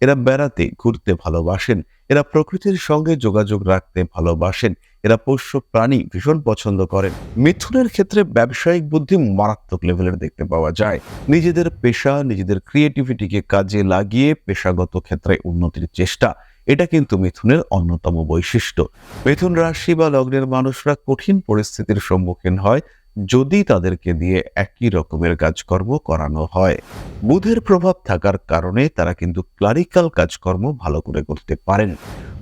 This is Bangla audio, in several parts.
এরা বেড়াতে, ঘুরতে ভালোবাসেন। এরা প্রকৃতির সঙ্গে যোগাযোগ রাখতে ভালোবাসেন। এরা পোষ্য প্রাণী ভীষণ পছন্দ করেন। মিথুনের ক্ষেত্রে ব্যবসায়িক বুদ্ধি মারাত্মক লেভেলের দেখতে পাওয়া যায়। নিজেদের পেশা, নিজেদের ক্রিয়েটিভিটিকে কাজে লাগিয়ে পেশাগত ক্ষেত্রে উন্নতির চেষ্টা। এটা কিন্তু মিথুনের অন্যতম বৈশিষ্ট্য। মিথুন রাশি বা লগ্নের মানুষরা কঠিন পরিস্থিতির সম্মুখীন হয়। যদি তাদেরকে দিয়ে একই রকমের কাজকর্ম করানো হয়। বুধের প্রভাব থাকার কারণে তারা কিন্তু ক্লারিক্যাল কাজকর্ম ভালো করে করতে পারেন।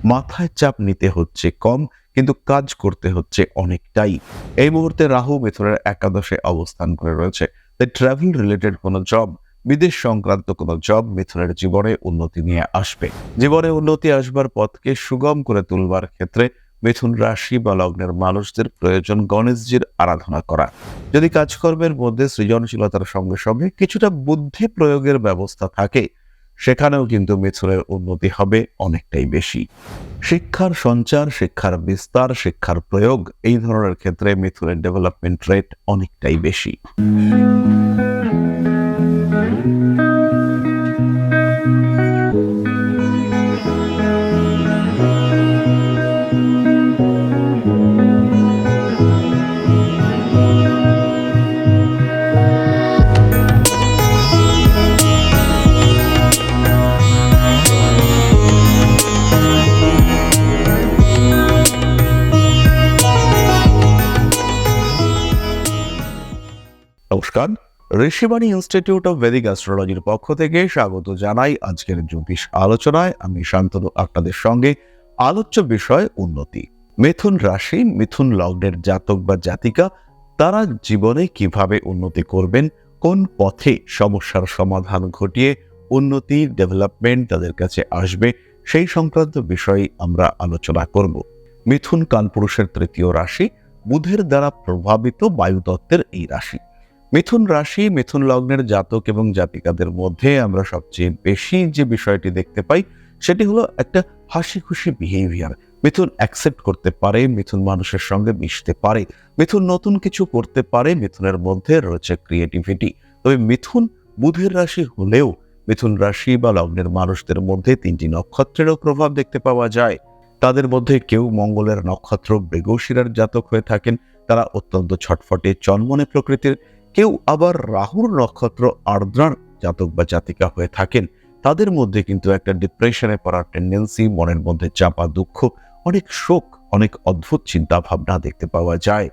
মাথায় চাপ নিতে হচ্ছে কম, কিন্তু কাজ করতে হচ্ছে অনেকটাই। এই মুহূর্তে রাহু মিথুনের একাদশে অবস্থান করে রয়েছে। তাই ট্রাভেল রিলেটেড কোনো জব বিদেশ সংক্রান্ত কোনো জব মিথুনের জীবনে উন্নতি নিয়ে আসবে। জীবনে উন্নতি আসবার পথকে সুগম করে তুলবার ক্ষেত্রে মিথুন রাশি বা লগ্নের মানুষদের প্রয়োজন গণেশজির আরাধনা করা। যদি কাজকর্মের মধ্যে সৃজনশীলতার সঙ্গে সঙ্গে কিছুটা বুদ্ধি প্রয়োগের ব্যবস্থা থাকে, সেখানেও কিন্তু মিথুনের উন্নতি হবে অনেকটাই বেশি। শিক্ষার সঞ্চার, শিক্ষার বিস্তার, শিক্ষার প্রয়োগ, এই ধরনের ক্ষেত্রে মিথুনের ডেভেলপমেন্ট রেট অনেকটাই বেশি। ঋষিবাণী ইনস্টিটিউট অফ ভেদিক অ্যাস্ট্রোলজির পক্ষ থেকে স্বাগত জানাই আজকের জ্যোতিষ আলোচনায়। আমি শান্তনু, আপনাদের সঙ্গে আলোচ্য বিষয় উন্নতি। মিথুন রাশি, মিথুন লগ্নের জাতক বা জাতিকা, তারা জীবনে কীভাবে উন্নতি করবেন, কোন পথে সমস্যার সমাধান ঘটিয়ে উন্নতি ডেভেলপমেন্ট তাদের কাছে আসবে, সেই সংক্রান্ত বিষয়ে আমরা আলোচনা করব। মিথুন কালপুরুষের তৃতীয় রাশি, বুধের দ্বারা প্রভাবিত বায়ুতত্ত্বের এই রাশি। মিথুন রাশি, মিথুন লগ্নের জাতক এবং জাতিকাদের মধ্যে আমরা সবচেয়ে বেশি যে বিষয়টি দেখতে পাই, সেটি হলো একটা হাসি খুশি বিহেভিয়ার মিথুন অ্যাকসেপ্ট করতে পারে, মিথুন মানুষের সঙ্গে মিশতে পারে, মিথুন নতুন কিছু করতে পারে, মিথুনের মধ্যে রয়েছে ক্রিয়েটিভিটি তবে মিথুন বুধের রাশি হলেও মিথুন রাশি বা লগ্নের মানুষদের মধ্যে তিনটি নক্ষত্রেরও প্রভাব দেখতে পাওয়া যায়। তাদের মধ্যে কেউ মঙ্গলের নক্ষত্র মৃগশিরার জাতক হয়ে থাকেন, তারা অত্যন্ত ছটফটে চন্মনে প্রকৃতির কেউ আবার রাহুর নক্ষত্র, আর্দ্রার জাতক বা জাতিকা হয়ে থাকেন। তাদের মধ্যে কিন্তু একটা ডিপ্রেশনে পড়ার টেন্ডেন্সি মনের মধ্যে চাপা দুঃখ, অনেক শোক, অনেক অদ্ভুত চিন্তা ভাবনা দেখতে পাওয়া যায়।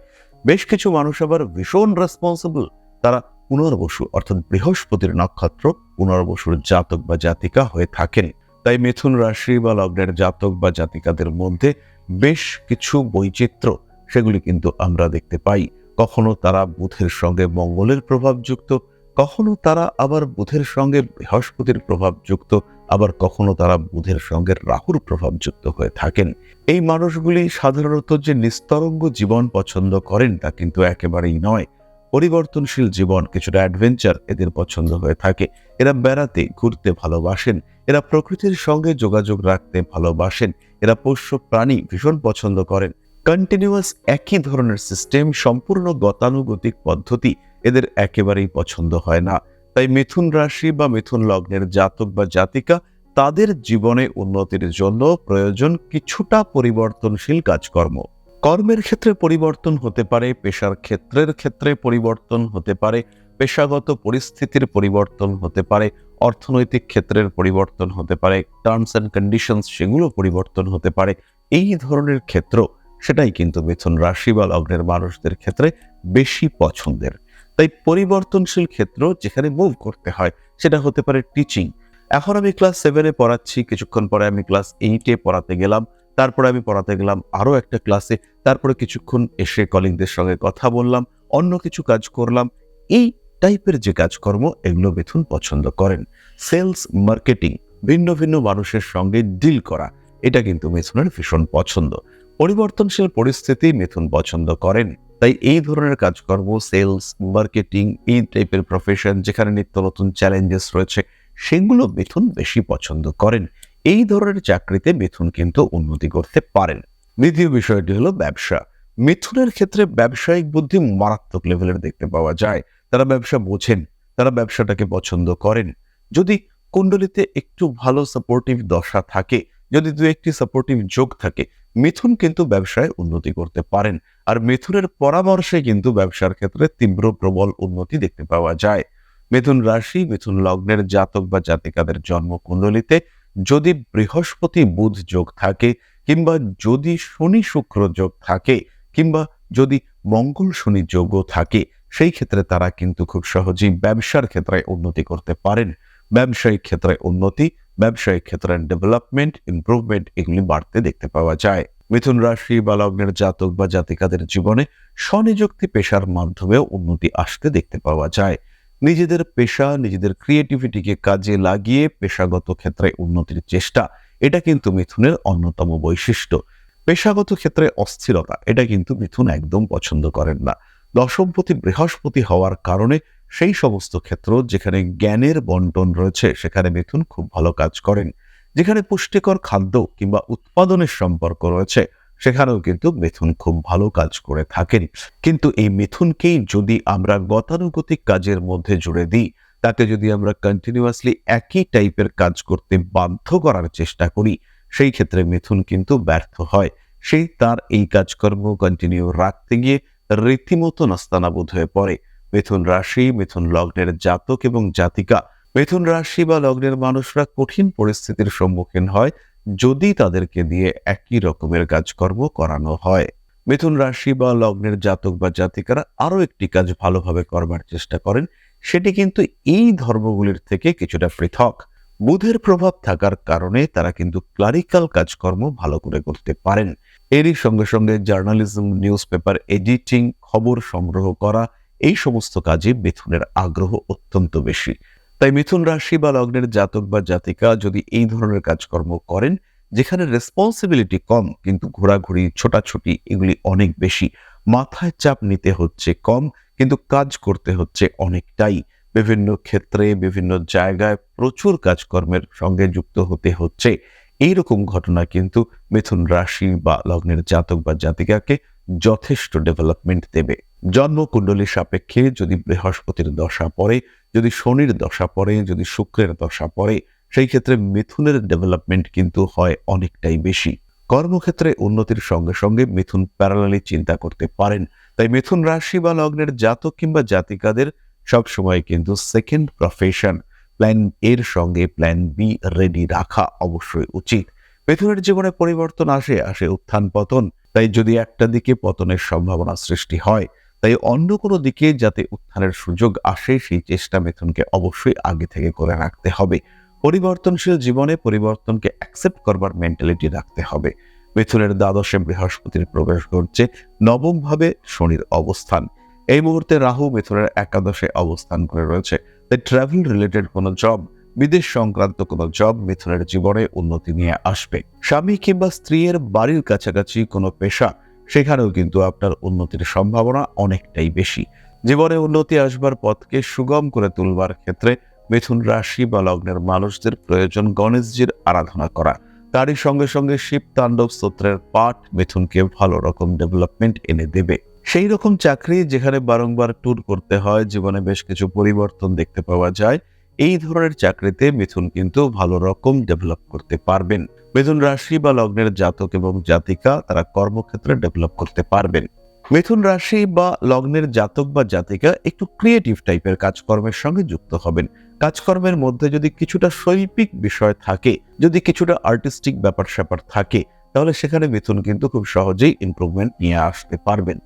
বেশ কিছু মানুষ আবার ভীষণ রেসপন্সিবল তারা পুনর্বসু, অর্থাৎ বৃহস্পতির নক্ষত্র, পুনর্বসুর জাতক বা জাতিকা হয়ে থাকেন। তাই মিথুন রাশি বা লগ্নের জাতক বা জাতিকাদের মধ্যে বেশ কিছু বৈচিত্র্য, সেগুলি কিন্তু আমরা দেখতে পাই। কখনো তারা বুধের সঙ্গে মঙ্গলের প্রভাব যুক্ত, কখনো তারা আবার বুধের সঙ্গে বৃহস্পতির প্রভাব যুক্ত, আবার কখনো তারা বুধের সঙ্গে রাহুর প্রভাব যুক্ত হয়ে থাকেন। এই মানুষগুলি সাধারণত যে নিস্তরঙ্গ জীবন পছন্দ করেন তা কিন্তু একেবারেই নয়। পরিবর্তনশীল জীবন, কিছুটা অ্যাডভেঞ্চার এদের পছন্দ হয়ে থাকে। এরা বেড়াতে, ঘুরতে ভালোবাসেন। এরা প্রকৃতির সঙ্গে যোগাযোগ রাখতে ভালোবাসেন। এরা পোষ্য প্রাণী ভীষণ পছন্দ করেন। কন্টিনিউয়াস একই ধরনের সিস্টেম সম্পূর্ণ গতানুগতিক পদ্ধতি এদের একেবারেই পছন্দ হয় না। তাই মিথুন রাশি বা মিথুন লগ্নের জাতক বা জাতিকা তাদের জীবনে উন্নতির জন্য প্রয়োজন কিছুটা পরিবর্তনশীল কাজকর্ম। কর্মের ক্ষেত্রে পরিবর্তন হতে পারে, পেশার ক্ষেত্রের ক্ষেত্রে পরিবর্তন হতে পারে, পেশাগত পরিস্থিতির পরিবর্তন হতে পারে, অর্থনৈতিক ক্ষেত্রের পরিবর্তন হতে পারে টার্মস অ্যান্ড কন্ডিশনস সেগুলো পরিবর্তন হতে পারে। এই ধরনের ক্ষেত্র সেটাই কিন্তু মিথুন রাশি বা লগ্নের মানুষদের ক্ষেত্রে বেশি পছন্দের। তাই পরিবর্তনশীল ক্ষেত্র যেখানে মুভ করতে হয়, সেটা হতে পারে টিচিং এখন আমি ক্লাস সেভেনে পড়াচ্ছি, কিছুক্ষণ পরে আমি ক্লাস এইটে পড়াতে গেলাম, তারপরে আমি পড়াতে গেলাম আরও একটা ক্লাসে তারপরে কিছুক্ষণ এসে কলিংদের সঙ্গে কথা বললাম, অন্য কিছু কাজ করলাম। এই টাইপের যে কাজকর্ম, এগুলো মিথুন পছন্দ করেন। সেলস মার্কেটিং ভিন্ন ভিন্ন মানুষের সঙ্গে ডিল করা, এটা কিন্তু মিথুনের ভীষণ পছন্দ। পরিবর্তনশীল পরিস্থিতি মিথুন পছন্দ করেন। তাই এই ধরনের কাজকর্ম, সেলস, মার্কেটিং, এই টাইপের প্রফেশন যেখানে নিত্য নতুন চ্যালেঞ্জেস রয়েছে, সেগুলো মিথুন বেশি পছন্দ করেন। এই ধরনের চাকরিতে মিথুন কিন্তু উন্নতি করতে পারেন। দ্বিতীয় বিষয়টি হলো ব্যবসা। মিথুনের ক্ষেত্রে ব্যবসায়িক বুদ্ধি মারাত্মক লেভেলের দেখতে পাওয়া যায়। তারা ব্যবসা বোঝেন, তারা ব্যবসাটাকে পছন্দ করেন। যদি কুণ্ডলিতে একটু ভালো সাপোর্টিভ দশা থাকে, যদি দু একটি সাপোর্টিভ যোগ থাকে মিথুন কিন্তু ব্যবসায় উন্নতি করতে পারেন, আর মিথুনের পরামর্শে কিন্তু ব্যবসার ক্ষেত্রে তীব্র প্রবল উন্নতি দেখতে পাওয়া যায়। মিথুন রাশি, মিথুন লগ্নের জাতক বা জাতিকাদের জন্ম কুণ্ডলিতে যদি বৃহস্পতি বুধ যোগ থাকে, কিংবা যদি শনি শুক্র যোগ থাকে, কিংবা যদি মঙ্গল শনি যোগও থাকে, সেই ক্ষেত্রে তারা কিন্তু খুব সহজেই ব্যবসার ক্ষেত্রে উন্নতি করতে পারেন। ব্যবসায়িক ক্ষেত্রে উন্নতি ব্যবসায়িক ক্ষেত্রে ডেভেলপমেন্ট ইমপ্রুভমেন্ট এগুলি বাড়তে দেখতে পাওয়া যায়। মিথুন রাশি বা লগ্নের জাতক বা জাতিকাদের জীবনে স্বনিযুক্তি পেশার মাধ্যমেও উন্নতি আসতে দেখতে পাওয়া যায়। নিজেদের পেশা, নিজেদের ক্রিয়েটিভিটিকে কাজে লাগিয়ে পেশাগত ক্ষেত্রে উন্নতির চেষ্টা, এটা কিন্তু মিথুনের অন্যতম বৈশিষ্ট্য। পেশাগত ক্ষেত্রে অস্থিরতা, এটা কিন্তু মিথুন একদম পছন্দ করেন না। দশমপতি, বৃহস্পতি হওয়ার কারণে সেই সমস্ত ক্ষেত্র যেখানে জ্ঞানের বন্টন রয়েছে, সেখানে মিথুন খুব ভালো কাজ করেন। যেখানে পুষ্টিকর খাদ্য কিংবা উৎপাদনের সম্পর্ক রয়েছে, সেখানেও কিন্তু মিথুন খুব ভালো কাজ করে থাকেন। কিন্তু এই মিথুনকেই যদি আমরা গতানুগতিক কাজের মধ্যে জুড়ে দিই, তাতে যদি আমরা কন্টিনিউয়াসলি একই টাইপের কাজ করতে বাধ্য করার চেষ্টা করি, সেই ক্ষেত্রে মিথুন কিন্তু ব্যর্থ হয়। সেই তার এই কাজকর্ম কন্টিনিউ রাখতে গিয়ে রীতিমতো নাস্তানাবোধ হয়ে পড়ে। মিথুন রাশি, মিথুন লগ্নের জাতক এবং জাতিকা। মিথুন রাশি বা লগ্নের মানুষরা কঠিন পরিস্থিতির সম্মুখীন হয় যদি তাদেরকে দিয়ে একই রকমের কাজকর্ম করানো হয়। মিথুন রাশি বা লগ্নের জাতক বা জাতিকারা আরও একটি কাজ ভালোভাবে করবার চেষ্টা করেন, সেটি কিন্তু এই ধর্মগুলির থেকে কিছুটা পৃথক। বুধের প্রভাব থাকার কারণে তারা কিন্তু ক্লারিক্যাল কাজকর্ম ভালো করে করতে পারেন। এরই সঙ্গে সঙ্গে জার্নালিজম নিউজ পেপার এডিটিং, খবর সংগ্রহ করা এই সমস্ত কাজে মিথুনের আগ্রহ অত্যন্ত বেশি। তাই মিথুন রাশি বা লগ্নের জাতক বা জাতিকা যদি এই ধরনের কাজকর্ম করেন, যেখানে রেসপন্সিবিলিটি কম কিন্তু ঘোরাঘুরি, ছোটাছুটি এগুলি অনেক বেশি, মাথায় চাপ নিতে হচ্ছে কম কিন্তু কাজ করতে হচ্ছে অনেকটাই। বিভিন্ন ক্ষেত্রে, বিভিন্ন জায়গায় প্রচুর কাজকর্মের সঙ্গে যুক্ত হতে হচ্ছে। এইরকম ঘটনা কিন্তু মিথুন রাশি বা লগ্নের জাতক বা জাতিকাকে যথেষ্ট ডেভেলপমেন্ট দেবে। জন্মকুণ্ডলী সাপেক্ষে যদি বৃহস্পতির দশা পড়ে, যদি শনির দশা পড়ে, যদি শুক্রের দশা পড়ে, সেই ক্ষেত্রে মিথুনের ডেভেলপমেন্ট কিন্তু হয় অনেকটাই বেশি। কর্মক্ষেত্রে উন্নতির সঙ্গে সঙ্গে মিথুন প্যারালালি চিন্তা করতে পারেন। তাই মিথুন রাশি বা লগ্নের জাতক কিংবা জাতিকাদের সবসময় কিন্তু সেকেন্ড প্রফেশন প্ল্যান এর সঙ্গে প্ল্যান বি রেডি রাখা অবশ্যই উচিত। মিথুনের জীবনে পরিবর্তন আসে আসে উত্থান পতন। তাই যদি একটা দিকে পতনের সম্ভাবনা সৃষ্টি হয় তাই অন্য কোনো দিকে যাতে উত্থানের সুযোগ আসে, সেই চেষ্টা মিথুনকে অবশ্যই আগে থেকে করে রাখতে হবে। পরিবর্তনশীল জীবনে পরিবর্তনকে অ্যাকসেপ্ট করবার মেন্টালিটি রাখতে হবে। মিথুনের দ্বাদশে বৃহস্পতির প্রবেশ ঘটছে নবমভাবে শনির অবস্থান। এই মুহূর্তে রাহু মিথুনের একাদশে অবস্থান করে রয়েছে। তাই ট্রাভেল রিলেটেড কোনো জব বিদেশ সংক্রান্ত কোনো জব মিথুনের জীবনে উন্নতি নিয়ে আসবে। স্বামী কিংবা স্ত্রীর বাড়ির কাছাকাছি কোনো পেশা সেখানেও কিন্তু আপনার উন্নতির সম্ভাবনা অনেকটাই বেশি। জীবনে উন্নতি আসবার পথকে সুগম করে তুলবার ক্ষেত্রে মিথুন রাশি বা লগ্নের মানুষদের প্রয়োজন গণেশজির আরাধনা করা। তারই সঙ্গে সঙ্গে শিব তাণ্ডব স্তোত্রের পাঠ মিথুনকে ভালো রকম ডেভেলপমেন্ট এনে দেবে। সেই রকম চাকরি যেখানে বারংবার ট্যুর করতে হয়, জীবনে বেশ কিছু পরিবর্তন দেখতে পাওয়া যায়। এই ধরনের চাকরিতে মিথুন কিন্তু ভালো রকম ডেভেলপ করতে পারবেন। মিথুন রাশি বা লগ্নের জাতক এবং জাতিকা তারা কর্মক্ষেত্রে ডেভেলপ করতে পারবেন। মিথুন রাশি বা লগ্নের জাতক বা জাতিকা একটু ক্রিয়েটিভ টাইপের কাজকর্মের সঙ্গে যুক্ত হবেন। কাজকর্মের মধ্যে যদি কিছুটা শৈল্পিক বিষয় থাকে, যদি কিছুটা আর্টিস্টিক ব্যাপার স্যাপার থাকে, তাহলে সেখানে মিথুন কিন্তু খুব সহজেই ইমপ্রুভমেন্ট নিয়ে আসতে পারবেন।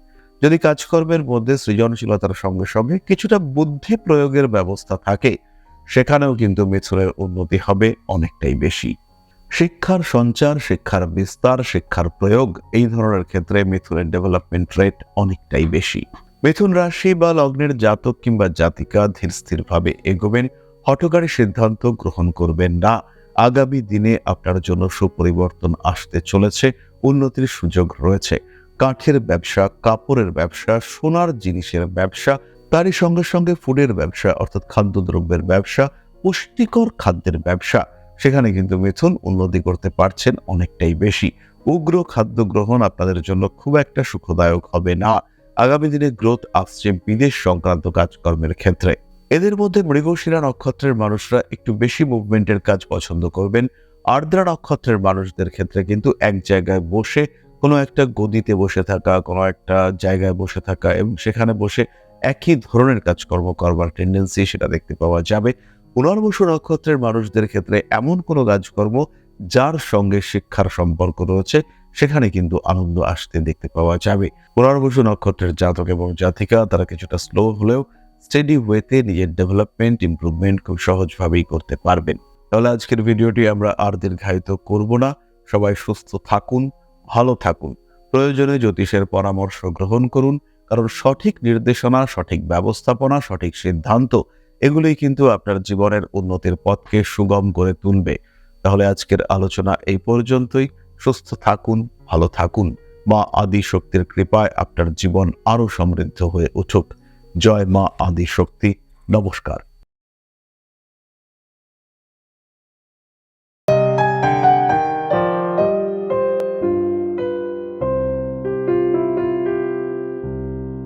যদি কাজকর্মের মধ্যে সৃজনশীলতার সঙ্গে সঙ্গে কিছুটা বুদ্ধি প্রয়োগের ব্যবস্থা থাকে সেখানেও কিন্তু মিথুনের উন্নতি হবে অনেকটাই বেশি। শিক্ষার সঞ্চার, শিক্ষার বিস্তার, শিক্ষার প্রয়োগ, এই ধরনের ক্ষেত্রে মিথুনের ডেভেলপমেন্ট রেট অনেকটাই বেশি। মিথুন রাশি বা লগ্নের জাতক কিংবা জাতিকা ধীর স্থিরভাবে এগোবেন হটকারী সিদ্ধান্ত গ্রহণ করবেন না। আগামী দিনে আপনার জন্য সুপরিবর্তন আসতে চলেছে, উন্নতির সুযোগ রয়েছে। কাঠের ব্যবসা, কাপড়ের ব্যবসা, সোনার জিনিসের ব্যবসা তারই সঙ্গে সঙ্গে ফুডের ব্যবসা, অর্থাৎ খাদ্যদ্রব্যের ব্যবসা, পুষ্টিকর খাদ্যের ব্যবসা। সেখানে কিন্তু মিথুন উন্নতি করতে পারছেন অনেকটাই বেশি। উগ্র খাদ্য গ্রহণ আপনাদের জন্য খুব একটা সুখদায়ক হবে না। আগামী দিনে গ্রোথ আসছে বিদেশ সংক্রান্ত কাজকর্মের ক্ষেত্রে। এদের মধ্যে মৃগশিরা নক্ষত্রের মানুষরা একটু বেশি মুভমেন্টের কাজ পছন্দ করবেন। আর্দ্রা নক্ষত্রের মানুষদের ক্ষেত্রে কিন্তু এক জায়গায় বসে কোনো একটা গদিতে বসে থাকা, কোনো একটা জায়গায় বসে থাকা এবং সেখানে বসে একই ধরনের কাজকর্ম করবার টেন্ডেন্সি সেটা দেখতে পাওয়া যাবে। পুনর্বসু নক্ষত্রের মানুষদের ক্ষেত্রে এমন কোনো কাজকর্ম যার সঙ্গে শিক্ষার সম্পর্ক রয়েছে, সেখানে কিন্তু আনন্দ আসতে দেখতে পাওয়া যাবে। পুনর্বসু নক্ষত্রের জাতক এবং জাতিকা, তারা কিছুটা স্লো হলেও স্টেডি ওয়েতে নিজের ডেভেলপমেন্ট ইমপ্রুভমেন্ট খুব সহজভাবেই করতে পারবেন। তাহলে আজকের ভিডিওটি আমরা আর দীর্ঘায়িত করব না। সবাই সুস্থ থাকুন। ভালো থাকুন। প্রয়োজনে জ্যোতিষের পরামর্শ গ্রহণ করুন, কারণ সঠিক নির্দেশনা, সঠিক ব্যবস্থাপনা, সঠিক সিদ্ধান্ত, এগুলোই কিন্তু আপনার জীবনের উন্নতির পথকে সুগম করে তুলবে। তাহলে আজকের আলোচনা এই পর্যন্তই। সুস্থ থাকুন, ভালো থাকুন। মা আদি শক্তির কৃপায় আপনার জীবন আরও সমৃদ্ধ হয়ে উঠুক। জয় মা আদি শক্তি নমস্কার।